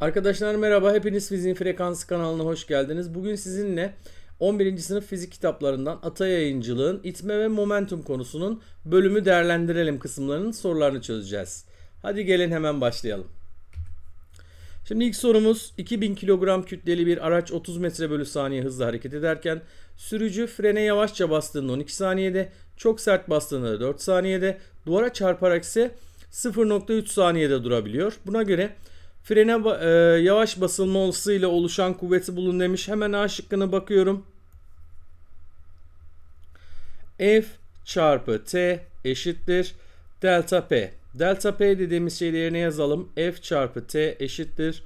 Arkadaşlar merhaba, hepiniz Fiziğin Frekansı kanalına hoş geldiniz. Bugün sizinle 11. sınıf fizik kitaplarından Ata Yayıncılığın itme ve momentum konusunun bölümü değerlendirelim kısımlarının sorularını çözeceğiz. Hadi gelin hemen başlayalım. Şimdi ilk sorumuz 2000 kilogram kütleli bir araç 30 metre bölü saniye hızla hareket ederken sürücü frene yavaşça bastığında 12 saniyede, çok sert bastığında 4 saniyede, duvara çarparak ise 0.3 saniyede durabiliyor. Buna göre frene e, yavaş basılma olısıyla oluşan kuvveti bulun demiş. Hemen A şıkkına bakıyorum. F çarpı T eşittir delta P. Delta P dediğimiz şeyi yerine yazalım. F çarpı T eşittir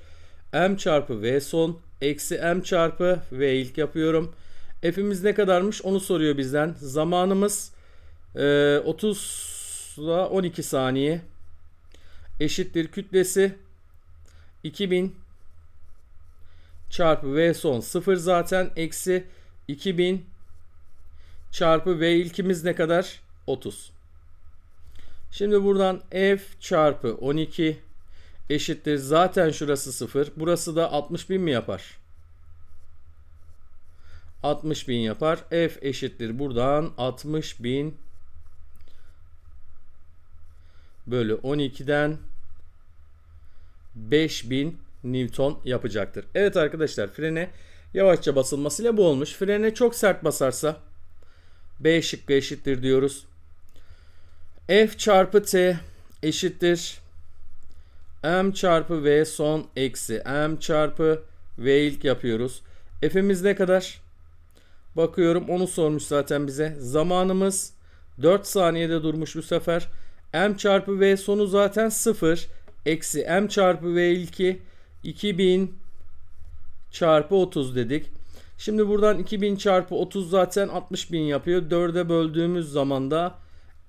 M çarpı V son eksi M çarpı V ilk yapıyorum. F'imiz ne kadarmış onu soruyor bizden. Zamanımız e, 30 ile 12 saniye eşittir kütlesi 2000 çarpı V son 0 zaten eksi 2000 çarpı V ilkimiz ne kadar? 30. Şimdi buradan F çarpı 12 eşittir. Zaten şurası 0. Burası da 60 bin mi yapar? 60 bin yapar. F eşittir. Buradan 60 bin bölü 12'den 5000 Newton yapacaktır. Evet arkadaşlar frene yavaşça basılmasıyla bu olmuş. Frene çok sert basarsa B şıkkı eşittir diyoruz. F çarpı T eşittir. M çarpı V son eksi M çarpı V ilk yapıyoruz. F'imiz ne kadar? Bakıyorum onu sormuş zaten bize. Zamanımız 4 saniyede durmuş bu sefer. M çarpı V sonu zaten 0. Eksi M çarpı V ilki 2000 çarpı 30 dedik. Şimdi buradan 2000 çarpı 30 zaten 60 bin yapıyor. 4'e böldüğümüz zaman da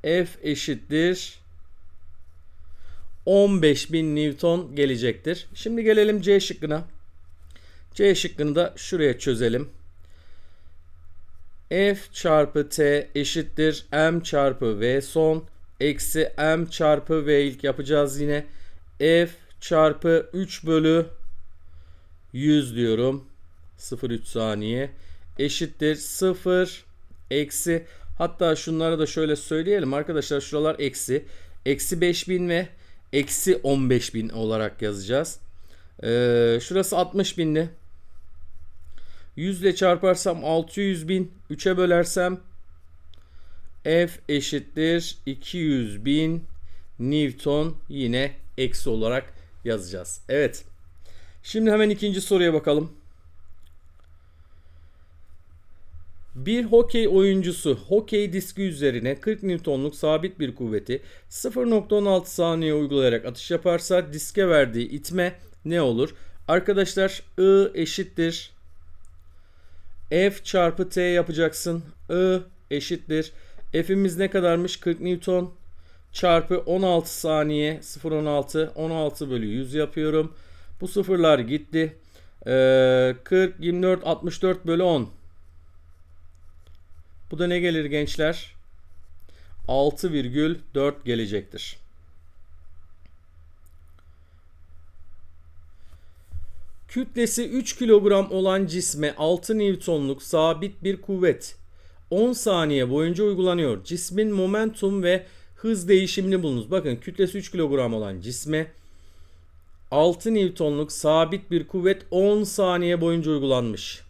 F eşittir 15.000 Newton gelecektir. Şimdi gelelim C şıkkına. C şıkkını da şuraya çözelim. F çarpı T eşittir M çarpı V son eksi M çarpı V ilk yapacağız yine. F çarpı 3 bölü 100 diyorum. 0,3 saniye eşittir 0 eksi hatta şunları da şöyle söyleyelim arkadaşlar şuralar eksi eksi 5000 ve eksi 15000 olarak yazacağız. Ee, şurası 60 bindi. 100 ile çarparsam 600 bin 3'e bölersem F eşittir 200 bin Newton yine eksi olarak yazacağız. Evet. Şimdi hemen ikinci soruya bakalım. Bir hokey oyuncusu hokey diski üzerine 40 Newton'luk sabit bir kuvveti 0.16 saniye uygulayarak atış yaparsa diske verdiği itme ne olur? Arkadaşlar I eşittir F çarpı T yapacaksın. I eşittir. F'imiz ne kadarmış? 40 Newton çarpı 16 saniye 0.16 16 bölü 100 yapıyorum. Bu sıfırlar gitti. Ee, 40 24 64 bölü 10 bu da ne gelir gençler? 6,4 gelecektir. Kütlesi 3 kilogram olan cisme 6 Newton'luk sabit bir kuvvet 10 saniye boyunca uygulanıyor. Cismin momentum ve hız değişimini bulunuz. Bakın kütlesi 3 kilogram olan cisme 6 Newton'luk sabit bir kuvvet 10 saniye boyunca uygulanmış.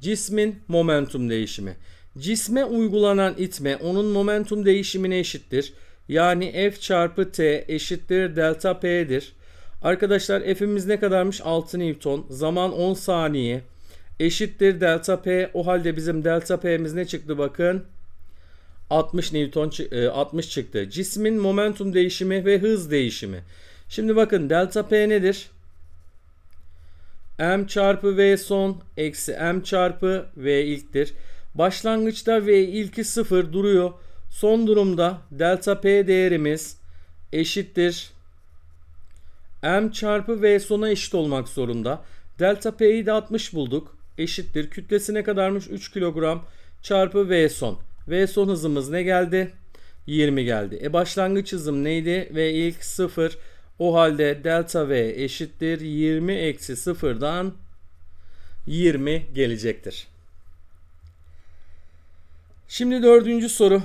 Cismin momentum değişimi. Cisme uygulanan itme onun momentum değişimine eşittir. Yani F çarpı T eşittir delta P'dir. Arkadaşlar F'imiz ne kadarmış? 6 Newton. Zaman 10 saniye. Eşittir delta P. O halde bizim delta P'miz ne çıktı bakın. 60 Newton 60 çıktı. Cismin momentum değişimi ve hız değişimi. Şimdi bakın delta P nedir? M çarpı V son eksi M çarpı V ilktir. Başlangıçta V ilki 0 duruyor. Son durumda delta P değerimiz eşittir. M çarpı V sona eşit olmak zorunda. Delta P'yi de 60 bulduk. Eşittir. Kütlesi ne kadarmış? 3 kilogram çarpı V son. V son hızımız ne geldi? 20 geldi. E başlangıç hızım neydi? V ilk 0. O halde delta V eşittir 20 eksi sıfırdan 20 gelecektir. Şimdi dördüncü soru.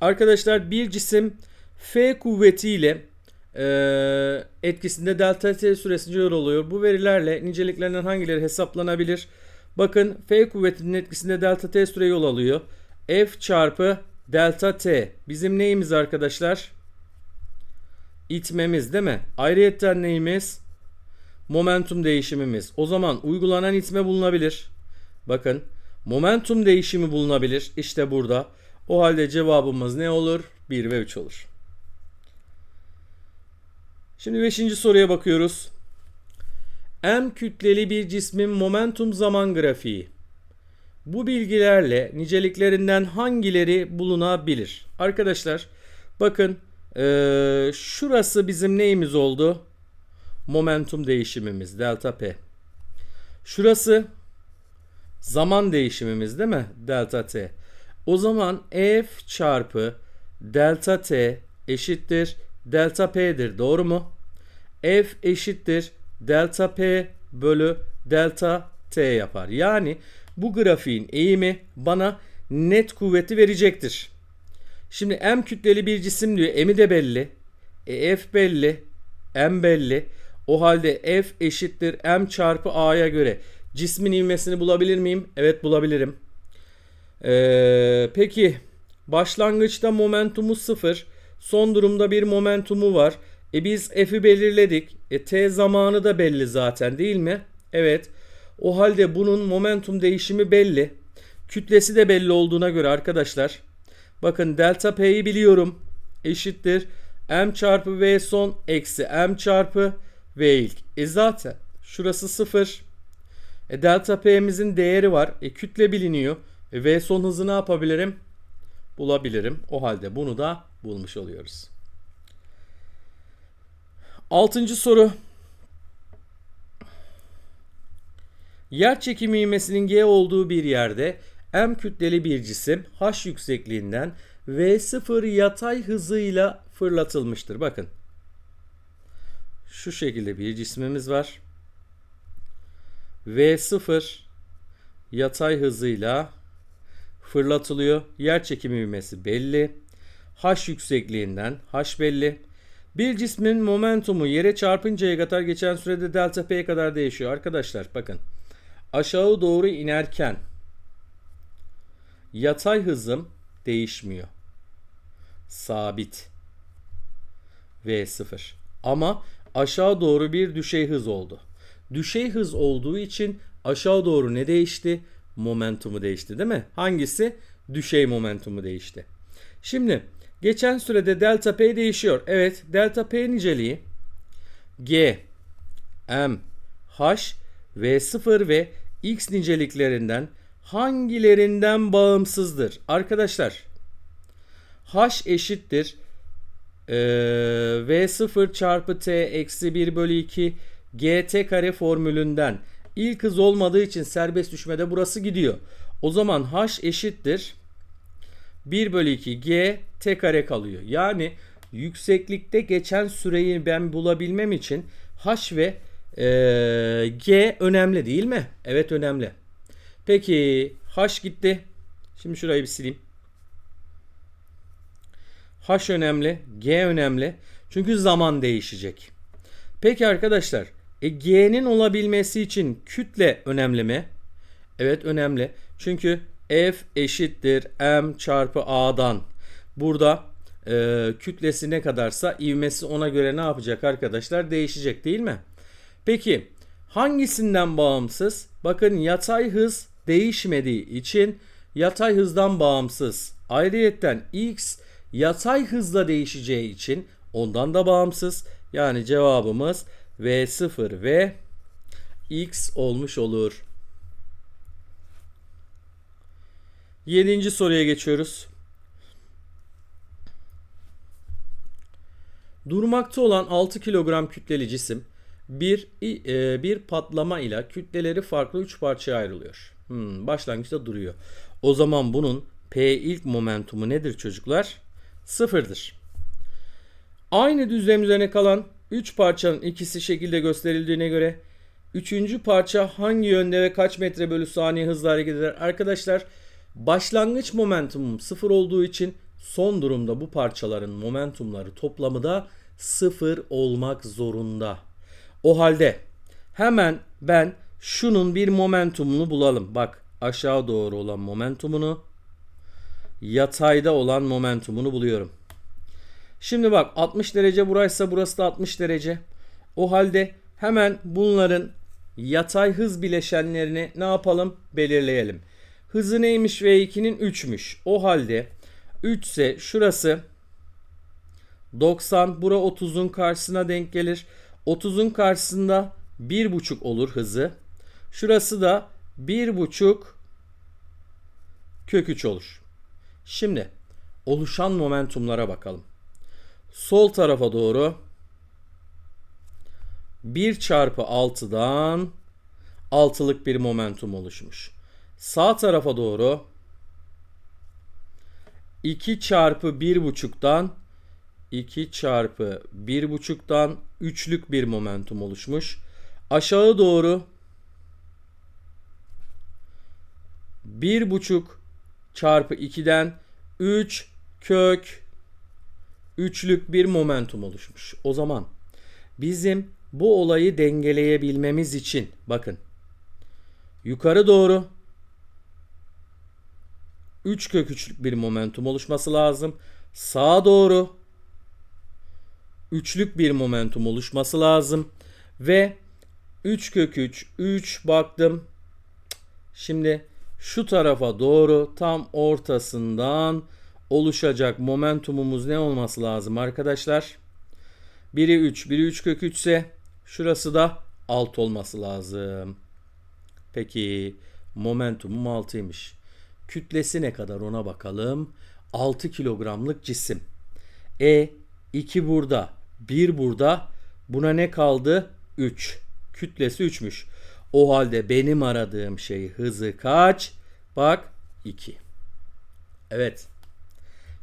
Arkadaşlar bir cisim F kuvvetiyle e, etkisinde delta T süresince yer oluyor. Bu verilerle niceliklerinden hangileri hesaplanabilir? Bakın F kuvvetinin etkisinde delta T süre yol alıyor. F çarpı delta T. Bizim neyimiz arkadaşlar? İtmemiz değil mi? Ayrıyetten neyimiz? Momentum değişimimiz. O zaman uygulanan itme bulunabilir. Bakın momentum değişimi bulunabilir. İşte burada. O halde cevabımız ne olur? 1 ve 3 olur. Şimdi 5. soruya bakıyoruz. M kütleli bir cismin momentum zaman grafiği. Bu bilgilerle niceliklerinden hangileri bulunabilir? Arkadaşlar bakın ee, şurası bizim neyimiz oldu? Momentum değişimimiz delta P. Şurası zaman değişimimiz değil mi? Delta T. O zaman F çarpı delta T eşittir delta P'dir. Doğru mu? F eşittir delta P bölü delta T yapar. Yani bu grafiğin eğimi bana net kuvveti verecektir. Şimdi M kütleli bir cisim diyor. M'i de belli. E, F belli. M belli. O halde F eşittir M çarpı A'ya göre cismin ivmesini bulabilir miyim? Evet bulabilirim. Ee, peki başlangıçta momentumu sıfır. Son durumda bir momentumu var. E biz F'i belirledik. E T zamanı da belli zaten değil mi? Evet. O halde bunun momentum değişimi belli. Kütlesi de belli olduğuna göre arkadaşlar. Bakın delta P'yi biliyorum. Eşittir. M çarpı V son eksi M çarpı V ilk. E zaten şurası sıfır. E delta P'mizin değeri var. E kütle biliniyor. E V son hızı ne yapabilirim? Bulabilirim. O halde bunu da bulmuş oluyoruz. Altıncı soru. Yer çekimi ivmesinin G olduğu bir yerde M kütleli bir cisim H yüksekliğinden V0 yatay hızıyla fırlatılmıştır. Bakın. Şu şekilde bir cismimiz var. V0 yatay hızıyla fırlatılıyor. Yer çekimi ivmesi belli. H yüksekliğinden H belli. Bir cismin momentumu yere çarpıncaya kadar geçen sürede delta P kadar değişiyor. Arkadaşlar bakın. Aşağı doğru inerken yatay hızım değişmiyor. Sabit. V0. Ama aşağı doğru bir düşey hız oldu. Düşey hız olduğu için aşağı doğru ne değişti? Momentumu değişti değil mi? Hangisi? Düşey momentumu değişti. Şimdi geçen sürede delta P değişiyor. Evet delta P niceliği G, M, H, V0 ve X niceliklerinden hangilerinden bağımsızdır? Arkadaşlar H eşittir ee, V0 çarpı T eksi 1 bölü 2 GT kare formülünden ilk hız olmadığı için serbest düşmede burası gidiyor. O zaman H eşittir 1 bölü 2 G T kare kalıyor. Yani yükseklikte geçen süreyi ben bulabilmem için H ve e, G önemli değil mi? Evet önemli. Peki H gitti. Şimdi şurayı bir sileyim. H önemli, G önemli. Çünkü zaman değişecek. Peki arkadaşlar, e, G'nin olabilmesi için kütle önemli mi? Evet önemli. Çünkü F eşittir M çarpı A'dan. Burada e, kütlesi ne kadarsa ivmesi ona göre ne yapacak arkadaşlar? Değişecek değil mi? Peki hangisinden bağımsız? Bakın yatay hız değişmediği için yatay hızdan bağımsız. Ayrıyetten x yatay hızla değişeceği için ondan da bağımsız. Yani cevabımız V0 ve X olmuş olur. Yedinci soruya geçiyoruz. Durmakta olan 6 kilogram kütleli cisim bir e, bir patlama ile kütleleri farklı 3 parçaya ayrılıyor. Hmm, başlangıçta duruyor. O zaman bunun P ilk momentumu nedir çocuklar? Sıfırdır. Aynı düzlem üzerine kalan 3 parçanın ikisi şekilde gösterildiğine göre üçüncü parça hangi yönde ve kaç metre bölü saniye hızla hareket eder? Arkadaşlar başlangıç momentumum sıfır olduğu için son durumda bu parçaların momentumları toplamı da sıfır olmak zorunda. O halde hemen ben şunun bir momentumunu bulalım. Bak aşağı doğru olan momentumunu yatayda olan momentumunu buluyorum. Şimdi bak 60 derece buraysa burası da 60 derece. O halde hemen bunların yatay hız bileşenlerini ne yapalım? Belirleyelim. Hızı neymiş V2'nin 3'müş. O halde 3 ise şurası 90 bura 30'un karşısına denk gelir. 30'un karşısında 1,5 olur hızı. Şurası da 1,5 kök 3 olur. Şimdi oluşan momentumlara bakalım. Sol tarafa doğru 1 çarpı 6'dan 6'lık bir momentum oluşmuş. Sağ tarafa doğru 2 çarpı 1,5'dan 2 çarpı 1,5'dan 3'lük bir momentum oluşmuş. Aşağı doğru 1,5 çarpı 2'den 3 kök 3'lük bir momentum oluşmuş. O zaman bizim bu olayı dengeleyebilmemiz için bakın yukarı doğru 3 kök 3'lük bir momentum oluşması lazım. Sağa doğru üçlük bir momentum oluşması lazım. Ve 3 kök 3, 3 baktım. Şimdi şu tarafa doğru tam ortasından oluşacak momentumumuz ne olması lazım arkadaşlar? Biri 3, biri 3 kök 3 ise şurası da 6 olması lazım. Peki momentumum 6'ymış. Kütlesi ne kadar ona bakalım. 6 kilogramlık cisim. E 2 burada, 1 burada. Buna ne kaldı? 3. Kütlesi 3'müş. O halde benim aradığım şey hızı kaç? Bak 2. Evet.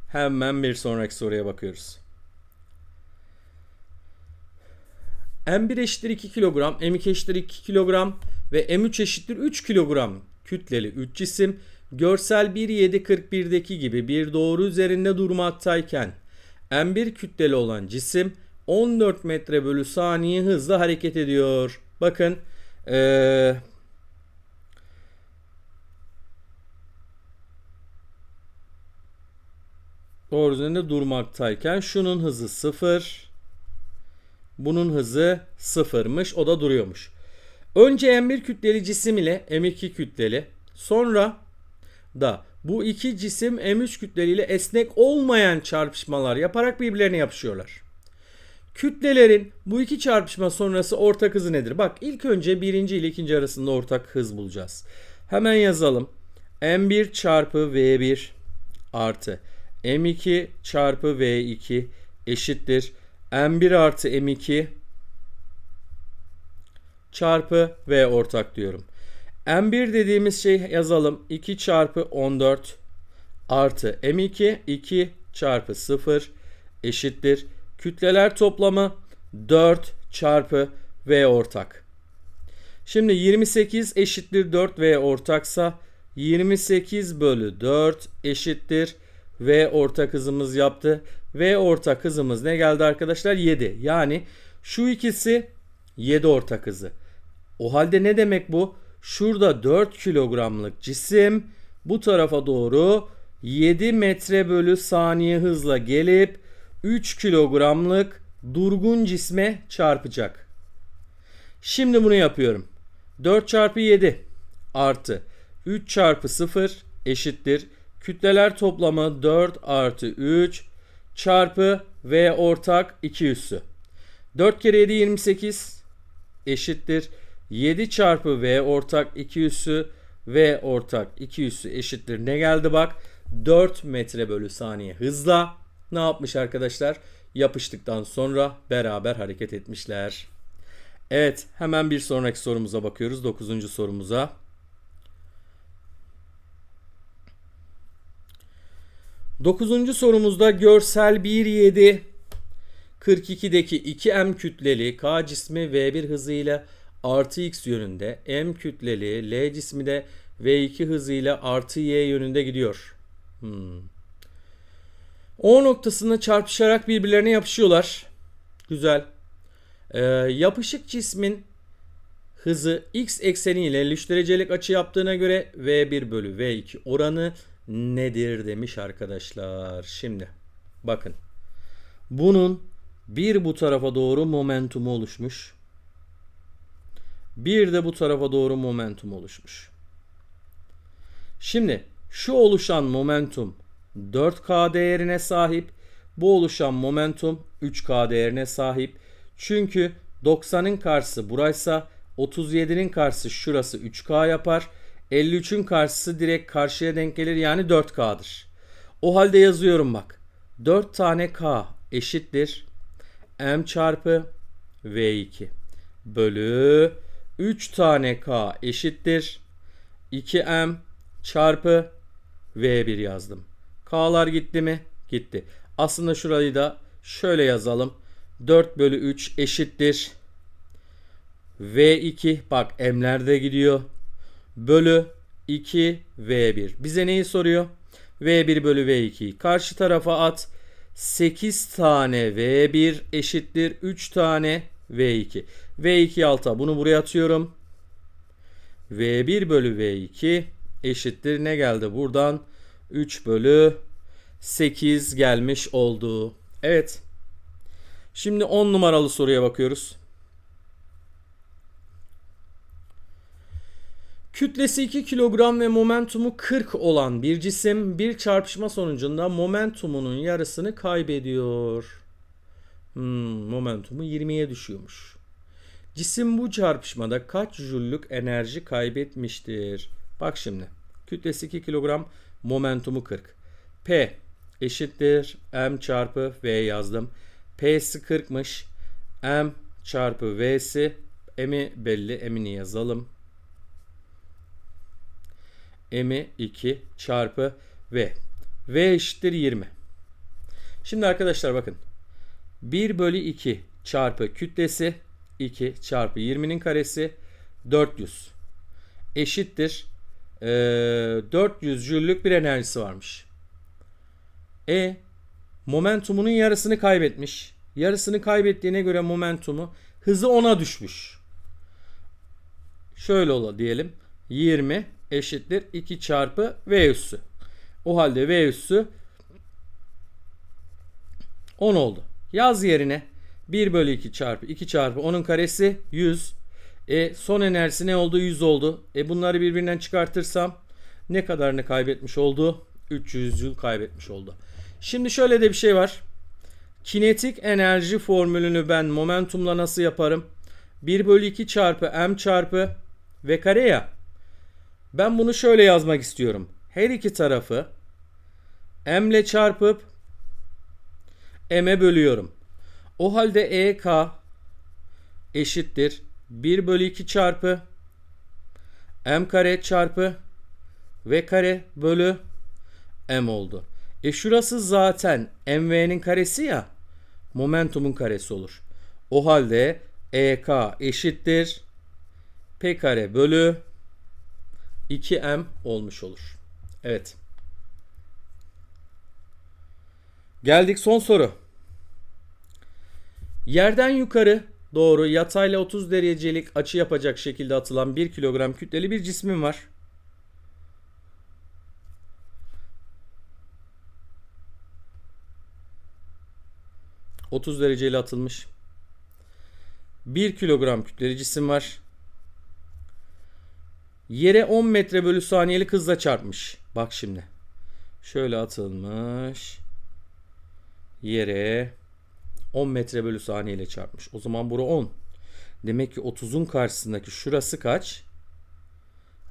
Hemen bir sonraki soruya bakıyoruz. M1 eşittir 2 kilogram, M2 eşittir 2 kilogram ve M3 eşittir 3 kilogram kütleli 3 cisim görsel 1.7.41'deki gibi bir doğru üzerinde durmaktayken M1 kütleli olan cisim 14 metre bölü saniye hızla hareket ediyor. Bakın ee, doğru üzerinde durmaktayken şunun hızı 0 bunun hızı 0'mış o da duruyormuş. Önce M1 kütleli cisim ile M2 kütleli sonra da bu iki cisim M3 kütleriyle esnek olmayan çarpışmalar yaparak birbirlerine yapışıyorlar. Kütlelerin bu iki çarpışma sonrası ortak hızı nedir? Bak ilk önce birinci ile ikinci arasında ortak hız bulacağız. Hemen yazalım. M1 çarpı V1 artı M2 çarpı V2 eşittir. M1 artı M2 çarpı V ortak diyorum. M1 dediğimiz şey yazalım. 2 çarpı 14 artı M2 2 çarpı 0 eşittir. Kütleler toplamı 4 çarpı V ortak. Şimdi 28 eşittir 4 V ortaksa 28 bölü 4 eşittir V ortak hızımız yaptı. V ortak hızımız ne geldi arkadaşlar? 7. Yani şu ikisi 7 ortak hızı. O halde ne demek bu? Şurada 4 kilogramlık cisim bu tarafa doğru 7 metre bölü saniye hızla gelip 3 kilogramlık durgun cisme çarpacak. Şimdi bunu yapıyorum. 4 çarpı 7 artı 3 çarpı 0 eşittir. Kütleler toplamı 4 artı 3 çarpı V ortak 2 üssü. 4 kere 7 28 eşittir. 7 çarpı V ortak 2 üssü V ortak 2 üssü eşittir. Ne geldi bak? 4 metre bölü saniye hızla ne yapmış arkadaşlar? Yapıştıktan sonra beraber hareket etmişler. Evet hemen bir sonraki sorumuza bakıyoruz. 9. sorumuza. Dokuzuncu sorumuzda görsel 1.7 42'deki 2m kütleli K cismi V1 hızıyla artı x yönünde, m kütleli L cismi de V2 hızıyla artı y yönünde gidiyor. Hmm. O noktasında çarpışarak birbirlerine yapışıyorlar. Güzel. Ee, yapışık cismin hızı x ekseni ile 53 derecelik açı yaptığına göre V1 bölü V2 oranı nedir demiş arkadaşlar. Şimdi bakın. Bunun bir bu tarafa doğru momentumu oluşmuş. Bir de bu tarafa doğru momentum oluşmuş. Şimdi şu oluşan momentum 4K değerine sahip. Bu oluşan momentum 3K değerine sahip. Çünkü 90'ın karşısı buraysa 37'nin karşısı şurası 3K yapar. 53'ün karşısı direkt karşıya denk gelir yani 4K'dır. O halde yazıyorum bak. 4 tane K eşittir. M çarpı V2 bölü 3 tane K eşittir. 2M çarpı V1 yazdım. K'lar gitti mi? Gitti. Aslında şurayı da şöyle yazalım. 4 bölü 3 eşittir. V2 bak M'ler de gidiyor. Bölü 2 V1. Bize neyi soruyor? V1 bölü V2'yi karşı tarafa at. 8 tane V1 eşittir 3 tane V2. V2 alta bunu buraya atıyorum. V1 bölü V2 eşittir ne geldi buradan? 3 bölü 8 gelmiş oldu. Evet. Şimdi 10 numaralı soruya bakıyoruz. Kütlesi 2 kilogram ve momentumu 40 olan bir cisim bir çarpışma sonucunda momentumunun yarısını kaybediyor. Hmm, momentumu 20'ye düşüyormuş. Cisim bu çarpışmada kaç jüllük enerji kaybetmiştir? Bak şimdi. Kütlesi 2 kilogram, momentumu 40. P eşittir M çarpı V yazdım. P'si 40'mış. M çarpı V'si M'i belli. M'ini yazalım. M'i 2 çarpı V. V eşittir 20. Şimdi arkadaşlar bakın. 1 bölü 2 çarpı kütlesi 2 çarpı 20'nin karesi 400 eşittir e, 400 jüllük bir enerjisi varmış. E momentumunun yarısını kaybetmiş. Yarısını kaybettiğine göre momentumu hızı 10'a düşmüş. Şöyle ola diyelim. 20 eşittir 2 çarpı V üssü. O halde V üssü 10 oldu. Yaz yerine 1 bölü 2 çarpı 2 çarpı 10'un karesi 100. E, son enerjisi ne oldu? 100 oldu. E, bunları birbirinden çıkartırsam ne kadarını kaybetmiş oldu? 300 yıl kaybetmiş oldu. Şimdi şöyle de bir şey var. Kinetik enerji formülünü ben momentumla nasıl yaparım? 1 bölü 2 çarpı m çarpı v kare ya. Ben bunu şöyle yazmak istiyorum. Her iki tarafı m ile çarpıp m'e bölüyorum. O halde EK eşittir 1 bölü 2 çarpı m kare çarpı v kare bölü m oldu. E şurası zaten mv'nin karesi ya momentumun karesi olur. O halde EK eşittir p kare bölü 2m olmuş olur. Evet. Geldik son soru. Yerden yukarı doğru yatayla 30 derecelik açı yapacak şekilde atılan 1 kilogram kütleli bir cismim var. ...30 dereceyle atılmış. 1 kilogram kütleli cisim var. Yere 10 metre bölü saniyelik hızla çarpmış. Bak şimdi. Şöyle atılmış. Yere 10 metre bölü saniye ile çarpmış. O zaman bura 10. Demek ki 30'un karşısındaki şurası kaç?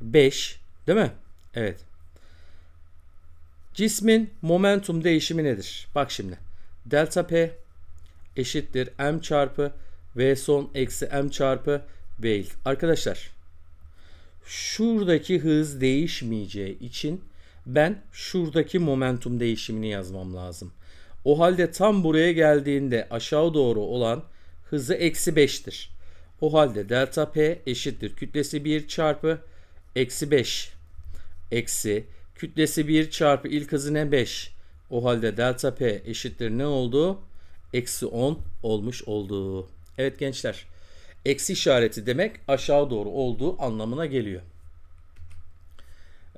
5. Değil mi? Evet. Cismin momentum değişimi nedir? Bak şimdi. Delta P eşittir M çarpı V son eksi M çarpı V ilk. Arkadaşlar şuradaki hız değişmeyeceği için ben şuradaki momentum değişimini yazmam lazım. O halde tam buraya geldiğinde aşağı doğru olan hızı eksi 5'tir. O halde delta P eşittir. Kütlesi 1 çarpı eksi 5 eksi kütlesi 1 çarpı ilk hızı ne 5. O halde delta P eşittir ne oldu? Eksi 10 olmuş oldu. Evet gençler. Eksi işareti demek aşağı doğru olduğu anlamına geliyor.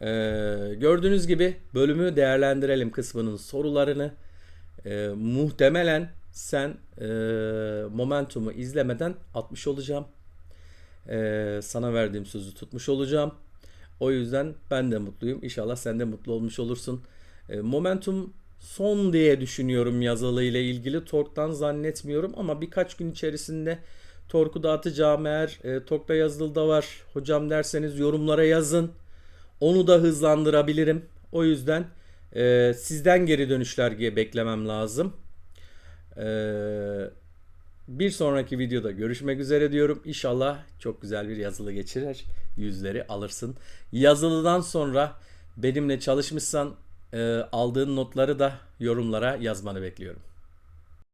Ee, gördüğünüz gibi bölümü değerlendirelim kısmının sorularını. Ee, muhtemelen sen e, momentumu izlemeden atmış olacağım. Ee, sana verdiğim sözü tutmuş olacağım. O yüzden ben de mutluyum. İnşallah sen de mutlu olmuş olursun. Ee, momentum son diye düşünüyorum yazılı ile ilgili. Tork'tan zannetmiyorum ama birkaç gün içerisinde Tork'u dağıtacağım eğer e, Tork'ta yazılı da var. Hocam derseniz yorumlara yazın. Onu da hızlandırabilirim. O yüzden e, sizden geri dönüşler diye beklemem lazım. E, bir sonraki videoda görüşmek üzere diyorum. İnşallah çok güzel bir yazılı geçirir. Yüzleri alırsın. Yazılıdan sonra benimle çalışmışsan e, aldığın notları da yorumlara yazmanı bekliyorum.